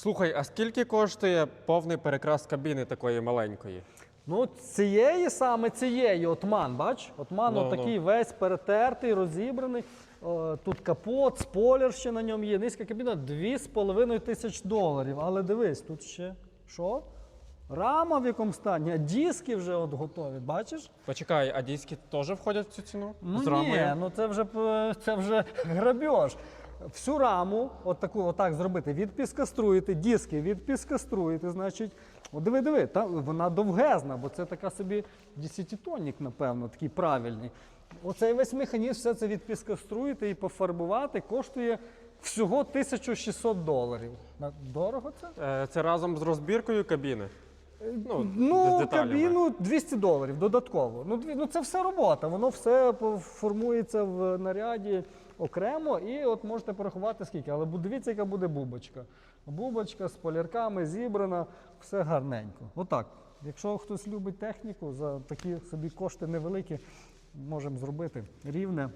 Слухай, а скільки коштує повний перекрас кабіни такої маленької? Ну, цієї саме цієї отман, бач? Отман Ну, отакий весь перетертий, розібраний. О, Тут капот, спойлер ще на ньому є. Низька кабіна 2,5 тисяч доларів. Але дивись, тут ще що? Рама в якому стані, а диски вже от готові, бачиш? Почекай, а диски теж входять в цю ціну? Ну З рамою? ні, ну це вже п- це вже грабіж. Всю раму, от таку, отак зробити, відпіскаструїти, диски відпіскаструїти, значить, от диви, диви, та, вона довгезна, бо це така собі 10-тонник, напевно, такий правильний. Оцей весь механізм, все це відпіскаструїти і пофарбувати коштує всього 1600 доларів. Дорого це? Е, Це разом з розбіркою кабіни? Ну, Ну, деталями. кабіну 200 доларів додатково. Ну, дві- ну це все робота. Воно все по- формується в наряді окремо, і от можете порахувати скільки. Але бу- дивіться, яка буде бубочка. Бубочка з полярками зібрана, все гарненько. Отак. Якщо хтось любить техніку, за такі собі кошти невеликі, можемо зробити рівне.